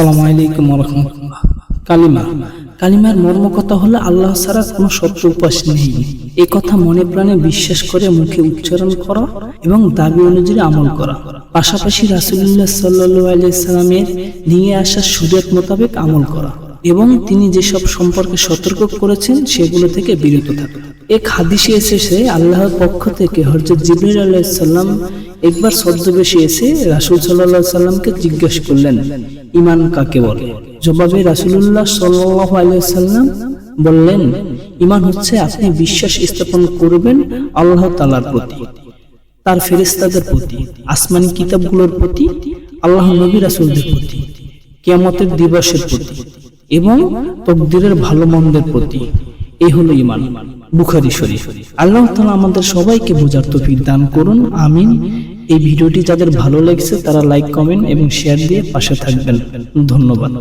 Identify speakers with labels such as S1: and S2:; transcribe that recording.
S1: আসসালামু আলাইকুম রহমতুল্লাহ। কালিমা। কালিমার মর্ম কথা হলো, আল্লাহ ছাড়া কোনো সত্য উপাস নেই। এ কথা মনে প্রাণে বিশ্বাস করে মুখে উচ্চারণ করা এবং দাবি অনুযায়ী আমল করা। পাশাপাশি রাসুলুল্লাহ সাল্লু আলাইসাল্লামের নিয়ে আসা সুযোগ মোতাবেক আমল করা। এবং তিনি যেসব সম্পর্কে সতর্ক করেছেন, সেগুলো থেকে বিরত থাকা। এক হাদিসে এসেছে, আল্লাহর পক্ষ থেকে হজরত জিবরিল আলাইসাল্লাম একবার ছদ্মবেশে এসে রাসুল সাল্লাহ সাল্লামকে জিজ্ঞেস করলেন ইমান কাকে বলে? জবাবে রাসুলুল্লাহ সাল্লাহ আলিয়াল্লাম বললেন ইমান হচ্ছে আপনি বিশ্বাস স্থাপন করবেন আল্লাহ তালার প্রতি, তার ফেরেস্তাদের প্রতি, আসমানি কিতাবগুলোর প্রতি, আল্লাহ নবী রাসুলদের প্রতি, কিয়ামতের দিবসের প্রতি। এবং তকদিরের ভালো মন্দের প্রতি। এই হলো ইমান বুখারি শরীফ। আল্লাহ তালা আমাদের সবাইকে বোঝার তফিক দান করুন। আমিন। এই ভিডিওটি যাদের ভালো লাগছে তারা লাইক, কমেন্ট এবং শেয়ার দিয়ে পাশে থাকবেন। ধন্যবাদ।